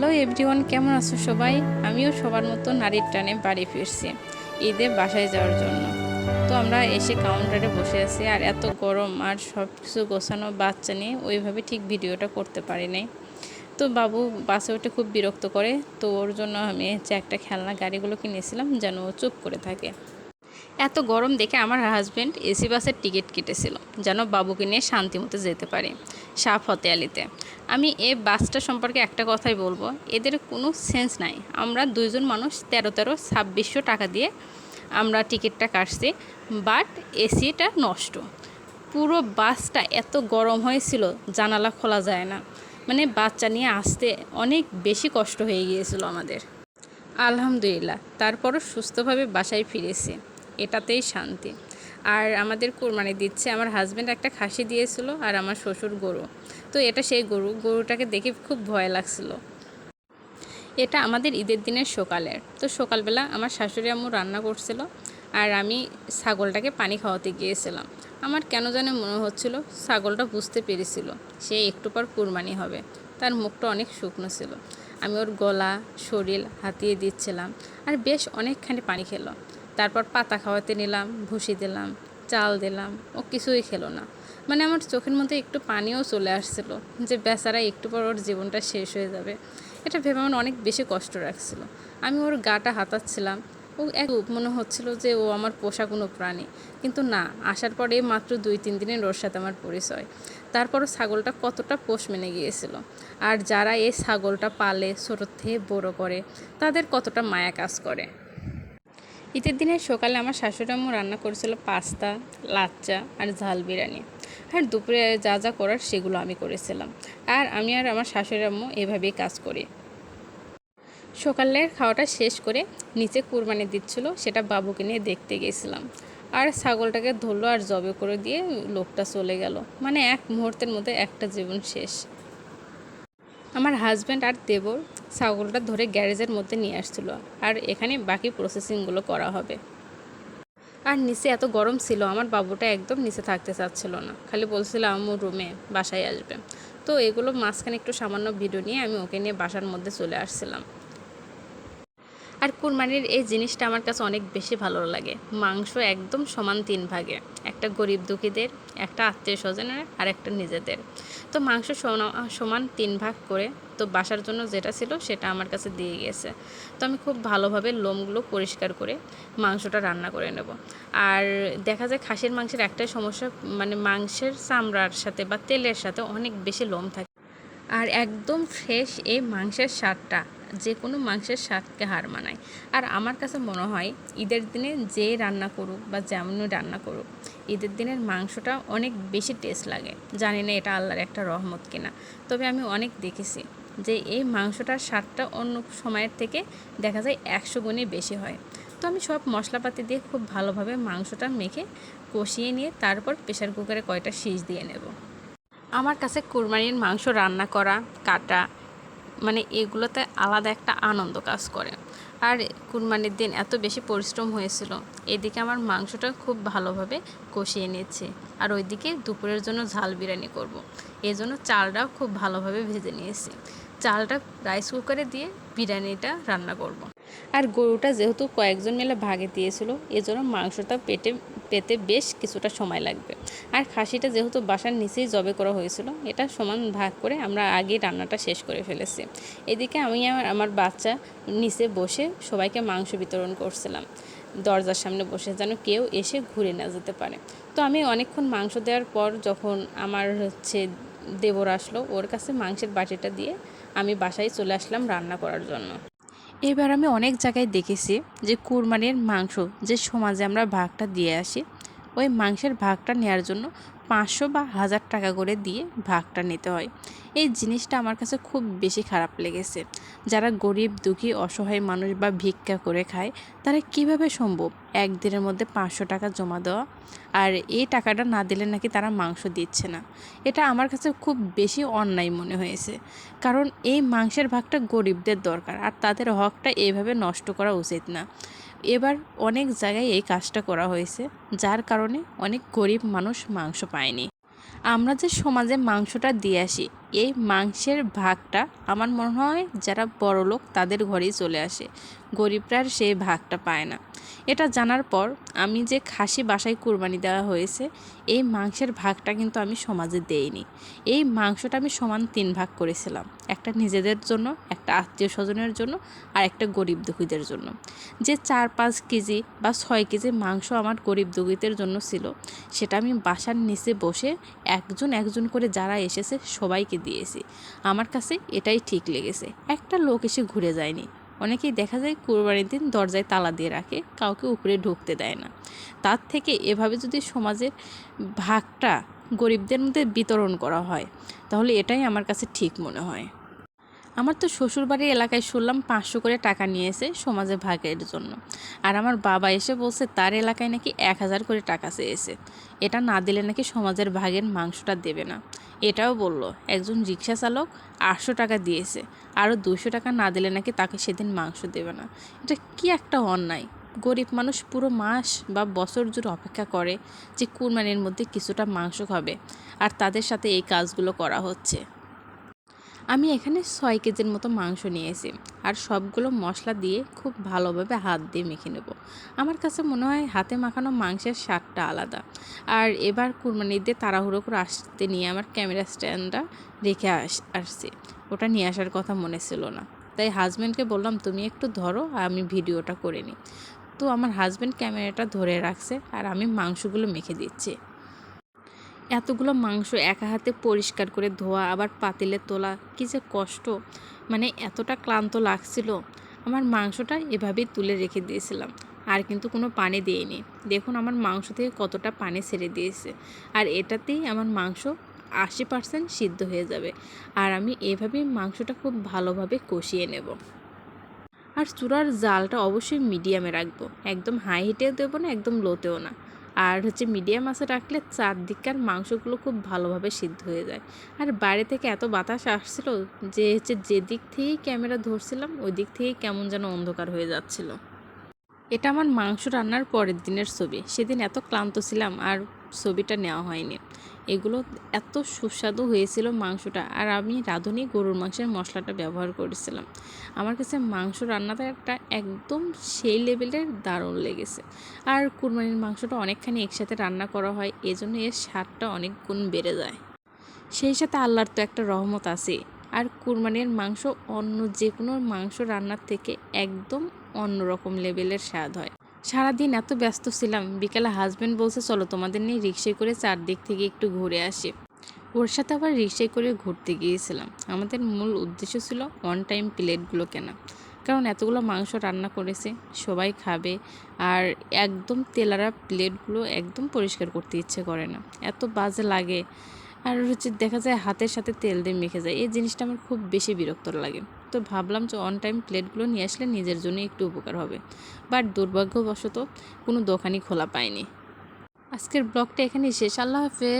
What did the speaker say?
Hello everyone, কেমন আছো সবাই? আমিও সবার মতো নারীর টানে বাড়ি ফিরছি ঈদে বাসায় যাওয়ার জন্য। তো আমরা এসে কাউন্টারে বসে আছি আর এত গরম আর সব কিছু গোছানো বাচ্চা নিয়ে ওইভাবে ঠিক ভিডিওটা করতে পারি নাই। তো বাবু বাসে উঠে খুব বিরক্ত করে, তো ওর জন্য আমি হচ্ছে একটা খেলনা গাড়িগুলো কিনেছিলাম যেন ও চুপ করে থাকে। এত গরম দেখে আমার হাজব্যান্ড এসি বাসের টিকিট কেটেছিল, যেন বাবুকে নিয়ে শান্তিমতো যেতে পারে। সাফ হতে আলিতে। আমি এ বাসটা সম্পর্কে একটা কথাই বলব। এদের কোনো সেন্স নাই। আমরা দুইজন মানুষ তেরো তেরো ছাব্বিশশো টাকা দিয়ে আমরা টিকিটটা কাটছি, বাট এসিটা নষ্ট। পুরো বাসটা এত গরম হয়েছিল, জানালা খোলা যায় না। মানে বাচ্চা নিয়ে আসতে অনেক বেশি কষ্ট হয়ে গিয়েছিল আমাদের। আলহামদুলিল্লাহ, তারপরও সুস্থভাবে বাসায় ফিরেছি। এটাতেই শান্তি। আর আমাদের কোরবানি দিচ্ছে। আমার হাজব্যান্ড একটা খাসি দিয়েছিল আর আমার শ্বশুর গরু। তো এটা সেই গরু। গরুটাকে দেখে খুব ভয় লাগছিল। এটা আমাদের ঈদের দিনের সকালের। তো সকালবেলা আমার শাশুড়ি আম্মু রান্না করছিল আর আমি ছাগলটাকে পানি খাওয়াতে গিয়েছিলাম। আমার কেন জানে মনে হচ্ছিল ছাগলটা বুঝতে পেরেছিল সে একটু পর কুরবানি হবে। তার মুখটা অনেক শুকনো ছিল। আমি ওর গলা, শরীর হাতিয়ে দিচ্ছিলাম আর বেশ অনেকখানি পানি খেলো। তারপর পাতা খাওয়াতে নিলাম ভুসি দিলাম, চাল দিলাম, ও কিছুই খেলো না। মানে আমার চোখের মধ্যে একটু পানিও চলে আসছিল যে বেচারা একটু পর ওর জীবনটা শেষ হয়ে যাবে। এটা ভেবে আমার অনেক বেশি কষ্ট রাখছিল আমি ওর গাটা হাতাচ্ছিলাম। ও এক মনে হচ্ছিল যে ও আমার পোষা কোনো প্রাণী। কিন্তু না, আসার পরে মাত্র দুই, তিন দিনের ওর সাথে আমার পরিচয়। তারপরও ছাগলটা কতটা পোষ মেনে গিয়েছিল। আর যারা এই ছাগলটা পালে ছোটোর থেকে বড়ো করে, তাদের কতটা মায়া কাজ করে। ঈদের দিনের সকালে আমার শাশুড়ি রান্না করেছিল পাস্তা, লাচ্চা আর ঝাল বিরিয়ানি। আর দুপুরে যা যা করার সেগুলো আমি করেছিলাম। আর আমি আর আমার শাশুড়ি আম্মু এভাবেই কাজ করি। সকালের খাওয়াটা শেষ করে নিচে কুরবানি দিচ্ছিল, সেটা বাবুকে নিয়ে দেখতে গেছিলাম। আর ছাগলটাকে ধরলো আর জবে করে দিয়ে লোকটা চলে গেল। মানে এক মুহূর্তের মধ্যে একটা জীবন শেষ। আমার হাজব্যান্ড আর দেবর ছাগলটা ধরে গ্যারেজের মধ্যে নিয়ে আসছিল। আর এখানে বাকি প্রসেসিংগুলো করা হবে। আর নিচে এত গরম ছিল, আমার বাবুটা একদম নিচে থাকতে চাচ্ছিল না। খালি বলছিল, আম্মু রুমে বাসায় আসবে। তো এগুলো মাঝখানে একটু সামান্য ভিডিও নিয়ে আমি ওকে নিয়ে বাসার মধ্যে চলে আসছিলাম। আর কুরবানির এই জিনিসটা আমার কাছে অনেক বেশি ভালো লাগে। মাংস একদম সমান তিন ভাগে, একটা গরিব দুঃখীদের, একটা আত্মীয় স্বজনের আর একটা নিজেদের। তো মাংস সমান তিন ভাগ করে তো বাসার জন্য যেটা ছিল সেটা আমার কাছে দিয়ে গেছে। তো আমি খুব ভালোভাবে লোমগুলো পরিষ্কার করে মাংসটা রান্না করে নেব। আর দেখা যায় খাসির মাংসের একটাই সমস্যা মানে মাংসের চামড়ার সাথে বা তেলের সাথে অনেক বেশি লোম থাকে। আর একদম ফ্রেশ এই মাংসের স্বাদটা যে কোনো মাংসের স্বাদকে হার মানায়। আর আমার কাছে মনে হয়, ঈদের দিনে যে রান্না করুক বা যেমনই রান্না করুক, ঈদের দিনের মাংসটা অনেক বেশি টেস্ট লাগে। জানি না এটা আল্লাহর একটা রহমত কিনা। তবে আমি অনেক দেখেছি যে এই মাংসটার স্বাদটা অন্য সময়ের থেকে দেখা যায় একশো গুণে বেশি হয়। তো আমি সব মশলাপাতি দিয়ে খুব ভালোভাবে মাংসটা মেখে কষিয়ে নিয়ে তারপর প্রেশার কুকারে কয়টা শীষ দিয়ে নেব। আমার কাছে কুরবানির মাংস রান্না করা, কাটা মানে এগুলোতে আলাদা একটা আনন্দ কাজ করে আর কুরবানির দিন এত বেশি পরিশ্রম হয়েছিল, এদিকে আমার মাংসটা খুব ভালোভাবে কষিয়ে নিয়েছে আর ওইদিকে দুপুরের জন্য ঝাল বিরিয়ানি করব। এই জন্য চালটাও খুব ভালোভাবে ভেজে নিয়েছি চালটা রাইস কুকারে দিয়ে বিরিয়ানিটা রান্না করব। আর গরুটা যেহেতু কয়েকজন মিলে ভাগে দিয়েছিল, এজন্য মাংসটা পেটে, পেতে বেশ কিছুটা সময় লাগবে। আর খাসিটা যেহেতু বাসার নিচেই জবে করা হয়েছিল, এটা সমান ভাগ করে আমরা আগে রান্নাটা শেষ করে ফেলেছি। এদিকে আমি আমার আমার বাচ্চা নিচে বসে সবাইকে মাংস বিতরণ করছিলাম। দরজার সামনে বসে যেন কেউ এসে ঘুরে না যেতে পারে। তো আমি অনেকক্ষণ মাংস দেওয়ার পর যখন আমার হচ্ছে দেবর আসলো, ওর কাছে মাংসের বাটিটা দিয়ে আমি বাসায় চলে আসলাম রান্না করার জন্য। এবার আমি অনেক জায়গায় দেখেছি যে কুরবানির মাংস যে সমাজে আমরা ভাগটা দিয়ে আসি ওই মাংসের ভাগটা নেওয়ার জন্য পাঁচশো বা হাজার টাকা করে দিয়ে ভাগটা নিতে হয়। এই জিনিসটা আমার কাছে খুব বেশি খারাপ লেগেছে। যারা গরিব, দুঃখী, অসহায় মানুষ বা ভিক্ষা করে খায়, তারা কীভাবে সম্ভব একদিনের মধ্যে পাঁচশো টাকা জমা দেওয়া? আর এই টাকাটা না দিলে নাকি তারা মাংস দিচ্ছে না? এটা আমার কাছে খুব বেশি অন্যায় মনে হয়েছে। কারণ এই মাংসের ভাগটা গরিবদের দরকার, আর তাদের হকটা এইভাবে নষ্ট করা উচিত না। এবার অনেক জায়গায় এই কাজটা করা হয়েছে, যার কারণে অনেক গরিব মানুষ মাংস পায়নি। আমরা যে সমাজে মাংসটা দিয়ে আসি এই মাংসের ভাগটা আমার মনে হয় যারা বড় লোক তাদের ঘরেই চলে আসে। গরিবরা আর সেই ভাগটা পায় না। এটা জানার পর আমি যে খাসি বাসায় কুরবানি দেওয়া হয়েছে, এই মাংসের ভাগটা কিন্তু আমি সমাজে দেইনি। এই মাংসটা আমি সমান তিন ভাগ করেছিলাম, একটা নিজেদের জন্য, একটা আত্মীয় স্বজনের জন্য আর একটা গরিব দুঃখীদের জন্য। যে চার পাঁচ কেজি বা ছয় কেজি মাংস আমার গরিব দুঃখীদের জন্য ছিল, সেটা আমি বাসার নিচে বসে একজন একজন করে যারা এসেছে সবাইকে দিয়েছি। আমার কাছে এটাই ঠিক লেগেছে। একটা লোক এসে ঘুরে যায়নি। অনেকেই দেখা যায় কোরবানির দিন দরজায় তালা দিয়ে রাখে, কাউকে উপরে ঢুকতে দেয় না। তার থেকে এভাবে যদি সমাজের ভাগটা গরিবদের মধ্যে বিতরণ করা হয়, তাহলে এটাই আমার কাছে ঠিক মনে হয়। আমার তো শ্বশুরবাড়ির এলাকায় শুনলাম পাঁচশো করে টাকা নিয়েছে সমাজে ভাগের জন্য। আর আমার বাবা এসে বলছে, তার এলাকায় নাকি এক হাজার করে টাকা চেয়েছে। এটা না দিলে নাকি সমাজের ভাগের মাংসটা দেবে না। এটাও বলল, একজন রিক্সা চালক আটশো টাকা দিয়েছে, আরও দুশো টাকা না দিলে নাকি তাকে সেদিন মাংস দেবে না। এটা কি একটা অন্যায়? গরিব মানুষ পুরো মাস বা বছর জুড়ে অপেক্ষা করে যে কুরবানির মধ্যে কিছুটা মাংস খাবে, আর তাদের সাথে এই কাজগুলো করা হচ্ছে। আমি এখানে ছয় কেজির মতো মাংস নিয়েছি আর সবগুলো মশলা দিয়ে খুব ভালোভাবে হাত দিয়ে মেখে নেব। আমার কাছে মনে হয় হাতে মাখানো মাংসের স্বাদটা আলাদা। আর এবার কুরবানি দিয়ে তাড়াহুড়ো করে আসতে নিয়ে আমার ক্যামেরা স্ট্যান্ডটা রেখে আস, আসছি। ওটা নিয়ে আসার কথা মনে ছিল না। তাই হাজব্যান্ডকে বললাম, তুমি একটু ধরো, আমি ভিডিওটা করে নিই। তো আমার হাজব্যান্ড ক্যামেরাটা ধরে রাখছে আর আমি মাংসগুলো মেখে দিচ্ছি। এতগুলো মাংস একা হাতে পরিষ্কার করে ধোয়া, আবার পাতিলে তোলা, কী যে কষ্ট। মানে এতটা ক্লান্ত লাগছিল। আমার মাংসটা এভাবেই তুলে রেখে দিয়েছিলাম। আর কিন্তু কোনো পানি দিইনি। দেখুন আমার মাংস থেকে কতটা পানি ছেড়ে দিয়েছে। আর এটাতেই আমার মাংস আশি পার্সেন্ট সিদ্ধ হয়ে যাবে। আর আমি এভাবেই মাংসটা খুব ভালোভাবে কষিয়ে নেব। আর চূড়ার জালটা অবশ্যই মিডিয়ামে রাখব। একদম হাই হিটেও দেবো না, একদম লোতেও না। আর হচ্ছে মিডিয়াম আঁচে রাখলে চারদিককার মাংসগুলো খুব ভালোভাবে সিদ্ধ হয়ে যায়। আর বাইরে থেকে এত বাতাস আসছিল যে হচ্ছে যেদিক থেকেই ক্যামেরা ধরছিলাম ওই দিক থেকেই কেমন যেন অন্ধকার হয়ে যাচ্ছিল। এটা আমার মাংস রান্নার পরের দিনের ছবি। সেদিন এত ক্লান্ত ছিলাম আর ছবিটা নেওয়া হয়নি। এগুলো এত সুস্বাদু হয়েছিল মাংসটা। আর আমি রাঁধুনি গরুর মাংসের মশলাটা ব্যবহার করেছিলাম। আমার কাছে মাংস রান্নাটা একটা একদম সেই লেভেলের দারুণ লেগেছে। আর কুরবানির মাংসটা অনেকখানি একসাথে রান্না করা হয়, এজন্য এর স্বাদটা অনেক গুণ বেড়ে যায়। সেই সাথে আল্লাহর তো একটা রহমত আছে। আর কুরবানির মাংস অন্য যে কোনো মাংস রান্নার থেকে একদম অন্যরকম লেভেলের স্বাদ হয়। সারাদিন এত ব্যস্ত ছিলাম। বিকেলে হাজব্যান্ড বলছে, চলো তোমাদের নিয়ে রিক্সায় করে চারদিক থেকে একটু ঘুরে আসি। ওর সাথে আবার রিক্সায় করে ঘুরতে গিয়েছিলাম। আমাদের মূল উদ্দেশ্য ছিল ওয়ান টাইম প্লেটগুলো কেনা। কারণ এতগুলো মাংস রান্না করেছে, সবাই খাবে আর একদম তেলারা প্লেটগুলো একদম পরিষ্কার করতে ইচ্ছে করে না। এত বাজে লাগে। আর হচ্ছে দেখা যায় হাতের সাথে তেল দিয়ে মেখে যায়। এই জিনিসটা আমার খুব বেশি বিরক্ত লাগে। তো ভাবলাম যে অন টাইম প্লেটগুলো নিয়ে আসলে নিজের জন্য একটু উপকার হবে। বাট দুর্ভাগ্যবশত কোনো দোকানই খোলা পায়নি। আজকের ব্লগটা এখানেই শেষ। আল্লাহ হাফেজ।